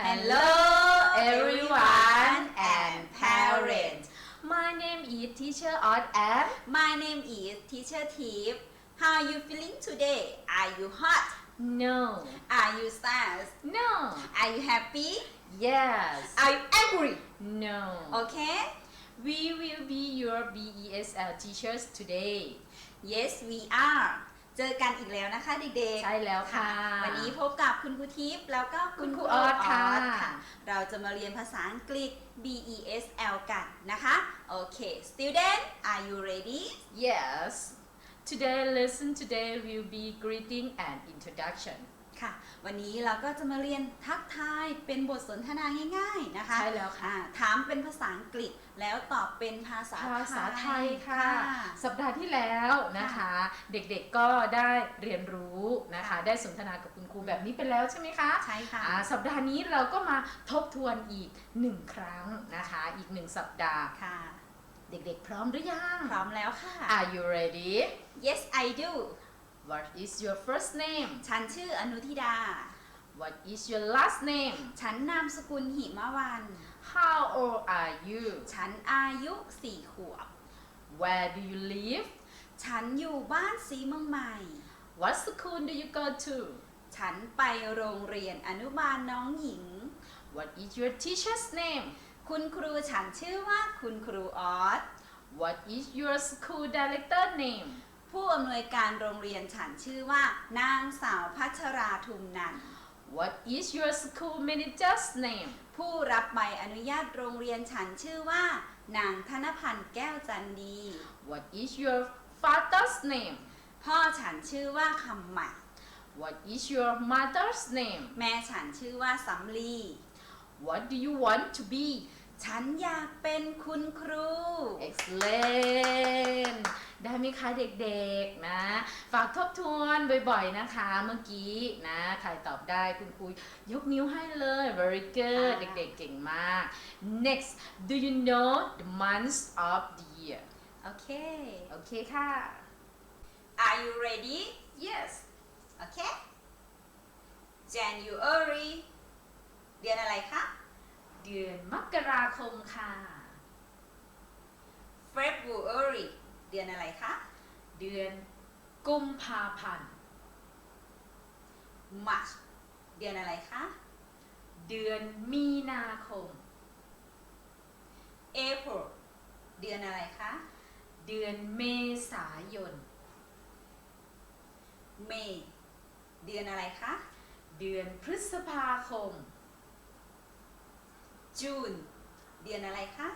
Hello everyone and parents. My name is Teacher Odd and My name is Teacher Tip. How are you feeling today? Are you hot? No, Are you sad? no, Are you happy? yes, Are you angry? no. Okay? We will be your BESL teachers today. Yes, we are. เจอกันอีกแล้วนะคะเด็กๆ ใช่แล้วค่ะ วันนี้พบกับคุณครูทิพย์แล้วก็คุณคุณครูออสค่ะออสเราจะมาเรียนภาษาอังกฤษ BESL กันนะคะโอเค student are you ready Yes. Today lesson today will be greeting and introduction. ค่ะ วันนี้เราก็จะมาเรียนทักทายเป็นบทสนทนาง่ายๆนะคะใช่แล้วค่ะ อ่าถามเป็นภาษาอังกฤษแล้วตอบเป็นภาษาภาษาไทยค่ะค่ะ สัปดาห์ที่แล้วนะคะ เด็กๆก็ได้เรียนรู้นะคะ ได้สนทนากับคุณครูแบบนี้ไปแล้วใช่ไหมคะใช่ค่ะ อ่าสัปดาห์นี้เราก็มาทบทวนอีกหนึ่งครั้งนะคะ อีกหนึ่งสัปดาห์ ค่ะ เด็กๆ พร้อมหรือยัง พร้อมแล้วค่ะ Are you ready Yes I do What is your first name ฉันชื่ออนุทิดา What is your last name ฉันนามสกุลหิมวัน How old are you ฉันอายุสี่ขวบ Where do you live ฉันอยู่บ้านสีเมืองใหม่ What school do you go to ฉันไปโรงเรียนอนุบาลน้องหญิง What is your teacher's name คุณครูฉันชื่อว่าคุณครูออส What is your school director name ผู้อำนวยการโรงเรียนฉันชื่อว่า นางสาวพัชราทุมนันท์ What is your school manager's name ผู้รับใบอนุญาตโรงเรียนฉันชื่อว่า นางธนพันธ์แก้วจันดี What is your father's name พ่อฉันชื่อว่าคำใหม่ What is your mother's name แม่ฉันชื่อว่าสำลี What do you want to be ฉันอยากเป็นคุณครู Excellent ได้ไหมคะเด็กๆนะ ฝากทบทวนบ่อยๆนะคะ เมื่อกี้นะ ใครตอบได้คุณครูยกนิ้วให้เลย very good ค่ะเด็กๆเก่งมาก Next do you know the months of the year โอเค โอเคค่ะ Are you ready Yes โอเค January เดือนอะไรคะ เดือนมกราคมค่ะ February เดือนอะไรคะ เดือนกุมภาพันธ์ March เดือนอะไรคะ เดือนมีนาคม April เดือนอะไรคะ เดือนเมษายน May เดือนอะไรคะ เดือนพฤษภาคม June เดือนอะไรคะ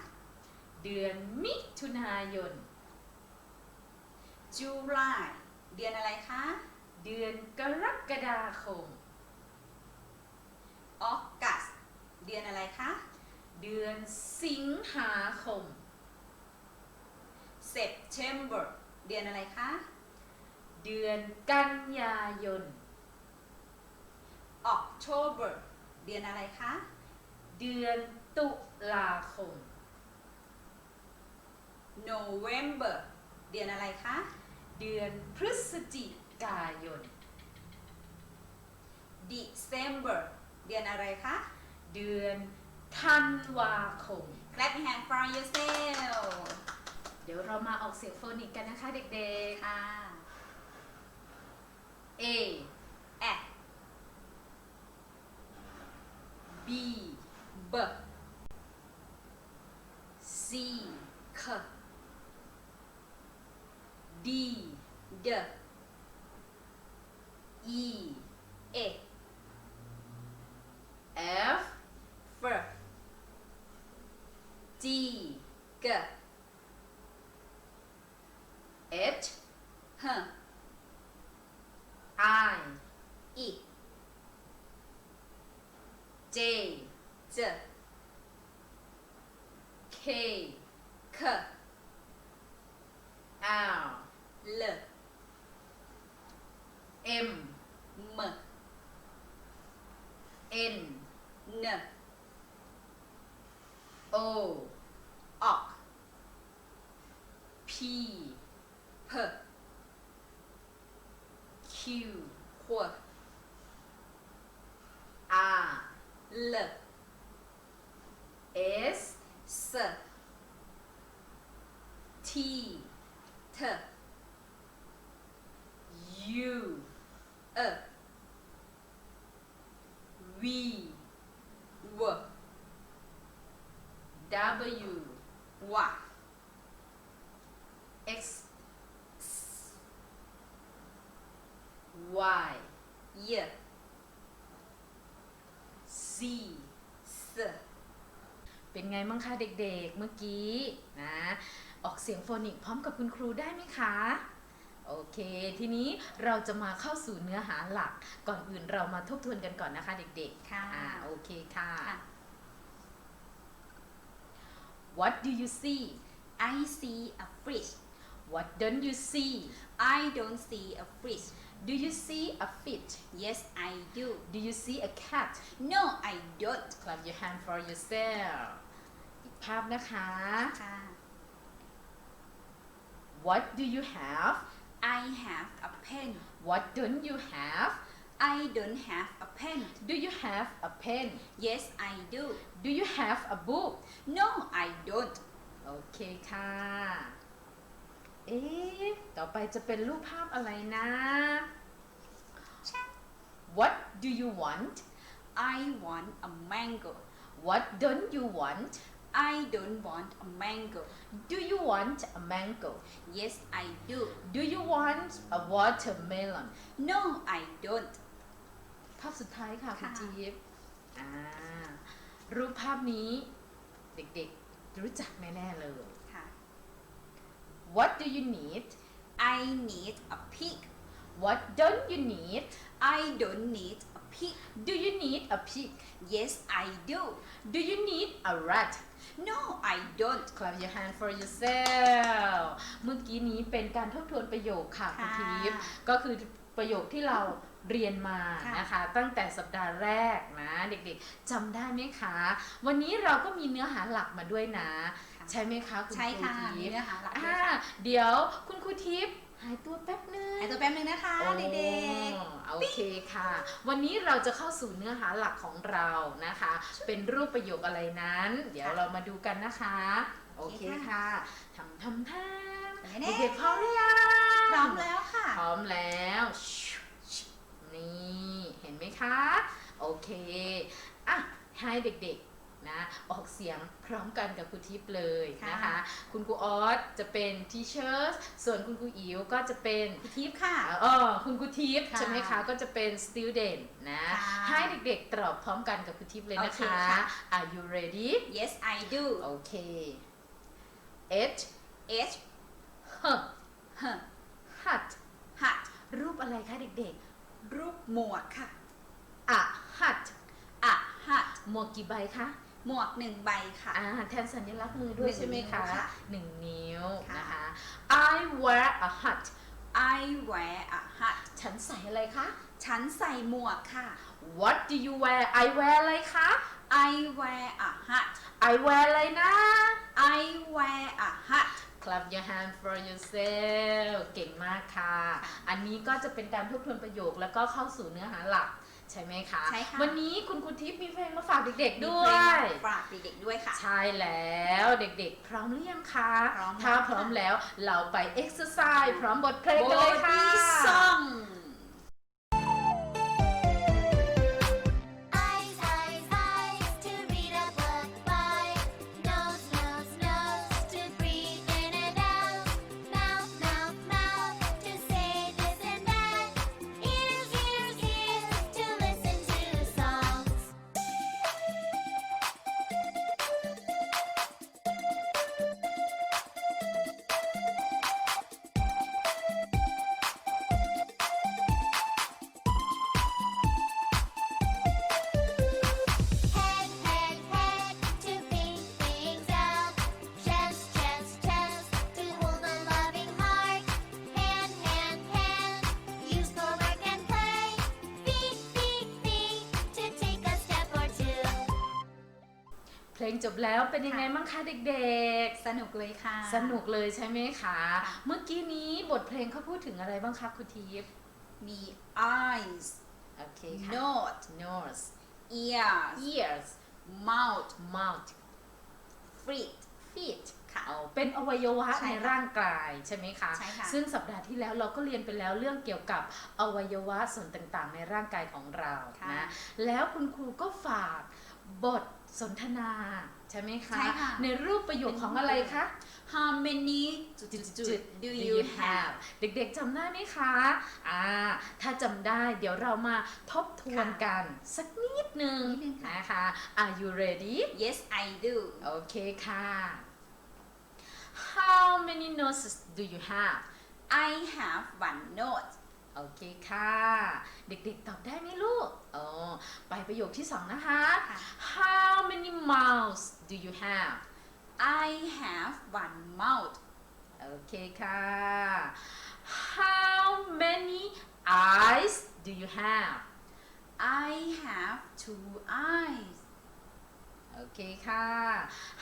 เดือนมิถุนายน July เดือนอะไรคะ เดือนกรกฎาคม August เดือนอะไรคะ เดือนสิงหาคม September เดือนอะไรคะ เดือนกันยายน October เดือนอะไรคะ เดือนตุลาคม November เดือนอะไรคะ เดือนพฤศจิกายน December เดือนอะไรคะ เดือนธันวาคม Clap your hand for yourself เดี๋ยวเรามาออกเสียงโฟนิกกันนะคะเด็กค่ะๆ A F B B C K D N. N. O. O. P. P. Q. Q. R L. S. S. T. T. U. E V W W Y X Y Y Z S เป็นไงบ้างคะเด็กๆ เมื่อกี้นะ ออกเสียงโฟนิกพร้อมกับคุณครูได้ไหมคะ โอเค ทีนี้เราจะมาเข้าสู่เนื้อหาหลัก ก่อนอื่นเรามาทบทวนกันก่อนนะคะเด็กๆ ค่ะอ่าโอเคค่ะ ค่ะ What do you see I see a fish What don't you see I don't see a fish Do you see a fish Yes I do Do you see a cat No I don't Clap your hand for yourself อีกภาพนะคะ ค่ะ What do you have I have a pen What don't you have I don't have a pen Do you have a pen Yes I do Do you have a book No I don't โอเคค่ะ เอ๊ะ ต่อไปจะเป็นรูปภาพอะไรนะ What do you want I want a mango What don't you want I don't want a mango Do you want a mango Yes I do Do you want a watermelon No I don't ภาพสุดท้ายค่ะคุณ ค่ะ จี๊บอ่า รูปภาพนี้เด็กๆ รู้จักแน่ๆเลย ค่ะ What do you need I need a pig What don't you need I don't need a pig Do you need a pig Yes I do Do you need a rat No I don't Clap your hand for yourself เมื่อกี้นี้เป็นการทบทวนประโยคค่ะคุณค่ะทิพย์ก็คือประโยคที่เราเรียนมาค่ะนะคะ ตั้งแต่สัปดาห์แรกนะ เด็กๆจำได้ไหมคะ วันนี้เราก็มีเนื้อหาหลักมาด้วยนะค่ะใช่ไหมคะคุณใช่ครูค่ะทิมีพย์เนื้อหาหลักด้วอ่ายค่ะเดี๋ยวคุณครูทิพย์หายตัวแป๊บนึงหายตัวแป๊บนึงนะคะโอ้เด็ก โอเคค่ะ วันนี้เราจะเข้าสู่เนื้อหาหลักของเรานะคะ เป็นรูปประโยคอะไรนั้น เดี๋ยวเรามาดูกันนะคะ โอเคค่ะทำทำทำแน่ๆเด็กๆพร้อมหรือยังๆพร้อมแล้วค่ะ พร้อมแล้ว นี่ เห็นไหมคะ โอเค อะ ให้เด็กๆ นะออกเสียงพร้อมกันกับครูทิพย์เลยนะคะค่ะคุณครูออสจะเป็น teachers ส่วนคุณครูอิ๋วก็จะเป็นทิพย์ค่ะเออคุณครูทิพย์ค่ะใช่ไหมคะก็จะเป็น student นะค่ะให้เด็กๆตอบพร้อมกันกับครูทิพย์เลยนะโอเคคะค่ะ Are you ready Yes I do โอเค H H H H hut hut รูปอะไรคะเด็กรูปหมวกค่ะๆ A hut A hut หมวกกี่ใบคะ หมวกหนึ่งใบค่ะ อ่าแทนสัญลักษณ์มือด้วยหนึ่งใช่ไหมคะนิ้วค่ะหนึ่งนิ้วค่ะ นะคะ I wear a hat I wear a hat ฉันใส่อะไรคะ ฉันใส่หมวกค่ะ What do you wear I wear อะไรคะ I wear a hat I wear อะไรนะ I wear a hat Clap your hand for yourself เก่งมากค่ะ อันนี้ก็จะเป็นการทบทวนประโยคแล้วก็เข้าสู่เนื้อหาหลัก ใช่ไหมคะใช่ค่ะ วันนี้คุณครูทิพย์มีเพลงมาฝากเด็กๆมีด้วเพลงยมาฝากเด็กๆด้วยค่ะ ใช่แล้วเด็กๆ พร้อมหรือยังคะ พร้อมแล้วถ้าค่ะพร้อมแล้วเราไป exercise พร้อมบทเพลงกันเลยค่ะ Body song ลงจบแล้วเป็นยังไงบ้างคะเด็กสนุกเลยค่ะๆสนุกเลยใช่ไหมคะค่ะเมื่อกี้นี้บทเพลงเขาพูดถึงอะไรบ้างคะครูทิพย์มี eyes โอเคค่ะ nose nose ears ears mouth mouth feet feet ค่ะเอาเป็นอวัยวะใช่ในค่ะร่างกายใช่ไหมคะใช่ค่ะซึ่งสัปดาห์ที่แล้วเราก็เรียนไปแล้วเรื่องเกี่ยวกับอวัยวะส่วนต่างๆ ในร่างกายของเราค่ะนะ แล้วคุณครูก็ฝาก บทสนทนา ใช่ไหมคะ ใช่ค่ะ ในรูปประโยคของอะไรคะ how many จุดจุจุดดๆ do do you you have have เด็กๆจำได้ไหมคะอ่าถ้าจำได้เดี๋ยวเรามาทบทวนค่ะกันสักนิดนึงนิดนึงค่ะ นะคะ Are you ready yes I do โอเคค่ะ How many noses do you have I have one note โอเคค่ะ เด็กๆตอบได้ไหมลูกอ๋อไปประโยคที่สองนะคะค่ะ How many mouths do you have I have one mouth โอเคค่ะ How many eyes do you have I have two eyes โอเคค่ะ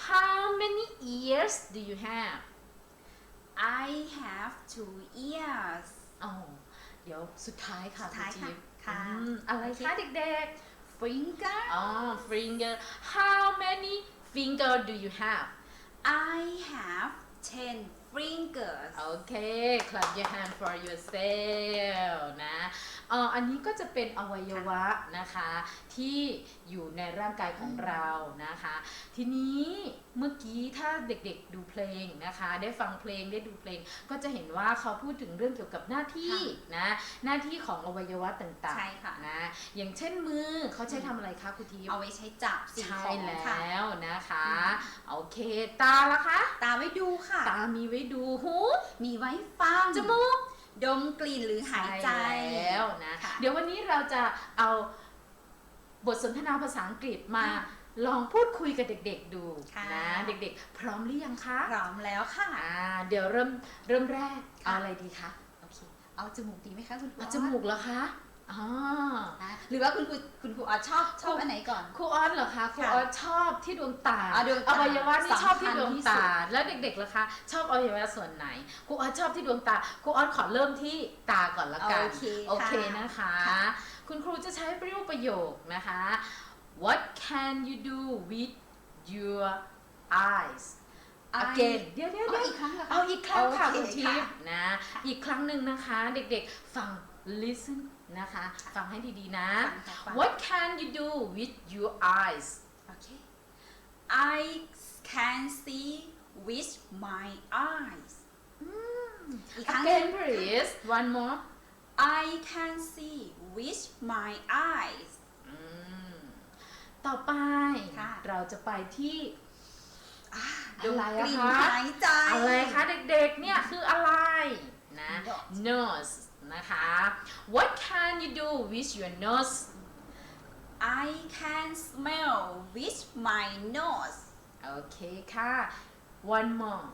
How many ears do you have I have two ears อ๋อ เดี๋ยวสุดท้ายค่ะสุดท้ายณจิ๊บค่ะ อืมอะไรโอเคคะเด็ก finger ๆอ๋อ finger How many finger do you have I have ten fingers โอเค clap your hand for yourself นะเอ่ออันนี้ก็จะเป็นอวัยวะนะคะที่อยู่ในร่างกายของเรานะคะ ทีนี้เมื่อกี้ถ้าเด็กๆดูเพลงนะคะ ได้ฟังเพลงได้ดูเพลง ก็จะเห็นว่าเขาพูดถึงเรื่องเกี่ยวกับหน้าที่นะหน้าที่ของอวัยวะต่างใช่ค่ะๆนะอย่างเช่นมือเขาใช้ทำอะไรคะคุณทีฟเอาไว้ใช้จับสิ่งใช่ของค่ะแล้วนะคะ โอเค ตาละคะ ตาไว้ดูค่ะ ตามีไว้ดูหูมีไว้ฟังจมูกดมกลิ่นหรือหายใจช่แล้วนะค่ะเดี๋ยววันนี้เราจะเอาบทสนทนาภาษาอังกฤษมาค่ะลองพูดคุยกับเด็กๆดูค่ะนะเด็กๆ พร้อมหรือยังคะพร้อมแล้วค่ะอ่าเดี๋ยวเริ่มเริ่มแรกค่ะเอาอะไรดีคะโอเคเอาจมูกดีไหมคะคุณครูเอาจมูกเหรอคะ อ๋ออะหรือว่าคุณครูคุณครูออสชอบชอบอันไหนก่อน ครูออสเหรอคะครูค่ะออสชอบที่ดวงตาอ่าดวงตาอวัยวะนี่ชอบที่สำคัญดวงที่สุตาดแล้วเด็กๆล่ะคะ ชอบอวัยวะส่วนไหนครูออสชอบที่ดวงตาครูออสขอเริ่มที่ตาก่อนละกันโอเคโอเคค่ะนะคะค่ะคุณครูจะใช้รูปประโยคนะคะ What can you do with your eyes again เดี๋ยวเดี๋ยวเอาเดี๋ยวอีกครั้งเหรอคะเอาอีกครั้งค่ะโอเคคุณทิพค่ะย์นะ อีกครั้งหนึ่งนะคะ เด็กๆฟัง listen นะคะ ฟังให้ดีๆนะฟังค่ะฟัง What can you do with your eyes โอเค I can see with my eyes อีกครั้งหนึ่ง Again please one more I can see with my eyes อืมต่อไปค่ะเราจะไปที่ดมอะไรกอะลิ่นคะหายใจอะไรคะเด็กๆเนี่ยคืออะไรนะ Nose nose นะคะ What can you do with your nose I can smell with my nose โอเคค่ะ one more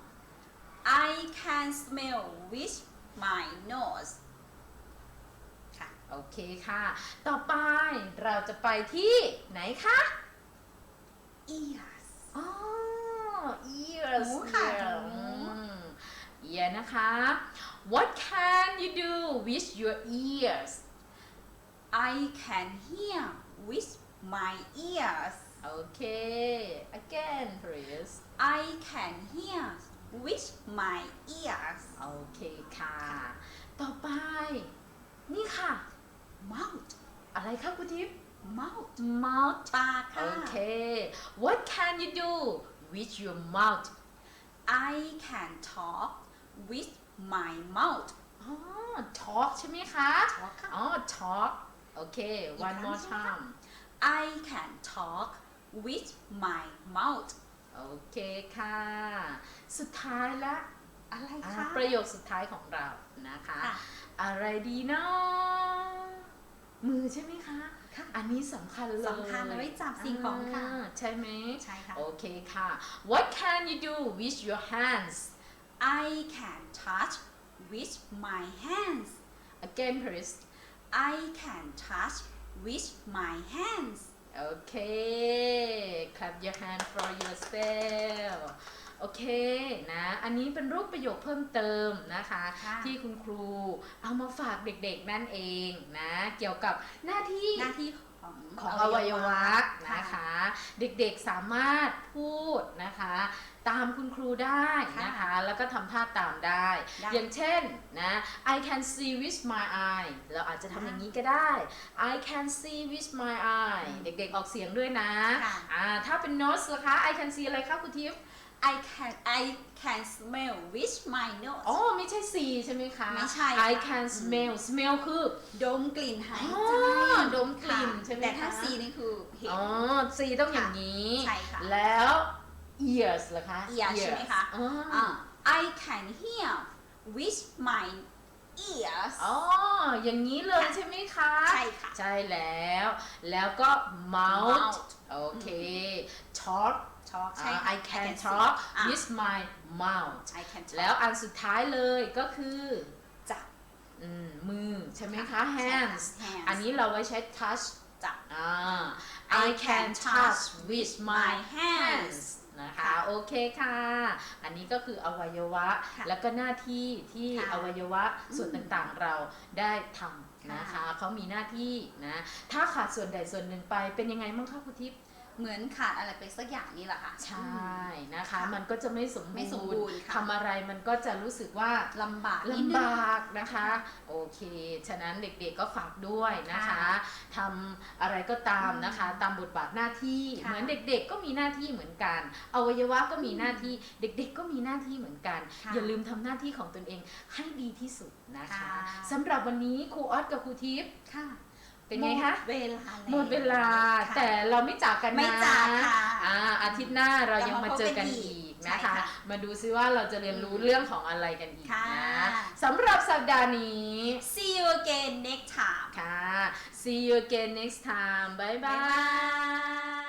I can smell with my nose ค่ะ โอเคค่ะ ต่อไปเราจะไปที่ไหนคะ ears อ๋อ ears หูค่ะ ear หูอืม ear นะคะ What can you do with your ears I can hear with my ears โอเค again please I can hear with my ears โอเคค่ะ ต่อไป นี่ค่ะ mouth อะไรคะคุณทิพย์ mouth mouth ปากค่ะ โอเค What can you do with your mouth I can talk with my mouth อ๋อ talk ใช่ไหมคะ talk ค่ะ อ๋อ talk โอเคอีก one ครั้ง more ใช่ไหมคะ time I can talk with my mouth โอเคค่ะ สุดท้ายละอะไรอะคะ ประโยคสุดท้ายของเรานะคะค่ะอะไรดีเนาะมือใช่ไหมคะค่ะอันนี้สำคัญเลยสำคัญเอาไว้จับสิ่งของค่ะาใช่ไหมใช่ค่ะ โอเคค่ะ What can you do with your hands I can touch with my hands again please I can touch with my hands โอเค clap your hand for yourself โอเคนะ อันนี้เป็นรูปประโยคเพิ่มเติมนะคะค่ะที่คุณครูเอามาฝากเด็กๆนั่นเองนะ เกี่ยวกับหน้าที่หน้าที่ ขของของอวัยวะนะคะ เด็กๆสามารถพูดนะคะ ตามคุณครูได้นะคะ แล้วก็ทำท่าตามได้ได้ อย่างเช่นนะ I can see with my eye เราอาจจะทำอย่างนี้ก็ได้ I can see with my eye เด็กๆออกเสียงด้วยนะค่ะอ่าถ้าเป็น nose ล่ะคะ I can see อะไรคะคุณทิพย์ I can I can smell with my nose อ๋อไม่ใช่ see ใช่ไหมคะ ไม่ใช่ I ค่ะ can smell smell คือ ดมกลิ่นหายอ๋ใจอดมกลิ่นค่ะใช่ไหมแต่ถ้าคะสีนี่คือเห็น อ๋อ see ต้องอย่างนี้ ใช่ค่ะแล้ว ears ล่ะคะ ear ใช่ไหมคะ อ๋อออ่า I can hear with my ears อ๋อ อย่างนี้เลยค่ะใช่ไหมคะ ใช่ค่ะ ใช่แล้ว แล้วก็ mouth mouth โอเค talk ช็อกใช่อ่าค่ะ I can see talk อะ with my mouth I can talk แล้วอันสุดท้ายเลยก็คือจับอืมมือใช่ไหมคะค่ะใช่ค่ะ hands hands อันนี้เราไว้ใช้ touch จับอ่า I I can can touch touch with with my my hands hands นะคะค่ะโอเคค่ะ อันนี้ก็คืออวัยวะค่ะแล้วก็หน้าที่ที่ค่ะอวัยวะส่วนต่างๆเราได้ทำนะคะค่ะเขามีหน้าที่นะ ถ้าขาดส่วนใดส่วนหนึ่งไปเป็นยังไงบ้างคะคุณทิพย์ เหมือนขาดอะไรไปสักอย่างนี่แหละค่ะ ใช่นะคะค่ะมันก็จะไม่สมไม่สมบูบูรรณ์ณ์ค่ะทำอะไรมันก็จะรู้สึกว่าลำบากนิดนึงลำบากนะคะ โอเค ฉะนั้นเด็กๆก็ฝากด้วยนะคะค่ะทำอะไรก็ตามนะคะ ตามบทบาทหน้าที่ค่ะเหมือนเด็กๆ ก็มีหน้าที่เหมือนกันอวัยวะก็มีหน้าที่เด็กๆ ก็มีหน้าที่เหมือนกันค่ะอย่าลืมทำหน้าที่ของตนเองให้ดีที่สุดนะคะค่ะสำหรับวันนี้ครูออสกับครูทิพย์ค่ะ เป็นไงคะหมดเวลาแล้วหมดเวลาค่ะ แต่เราไม่จากกันนะไม่จากค่ะอ่าอาทิตย์หน้าเราเรายังมามาพบเจอกันกันอีอีกกนะใช่คะ ค่ะมาดูซิว่าเราจะเรียนรู้เรื่องของอะไรกันอีกค่ะ นะสำหรับสัปดาห์นี้ See you again next time ค่ะ see you again next time bye บ๊าย bye บาย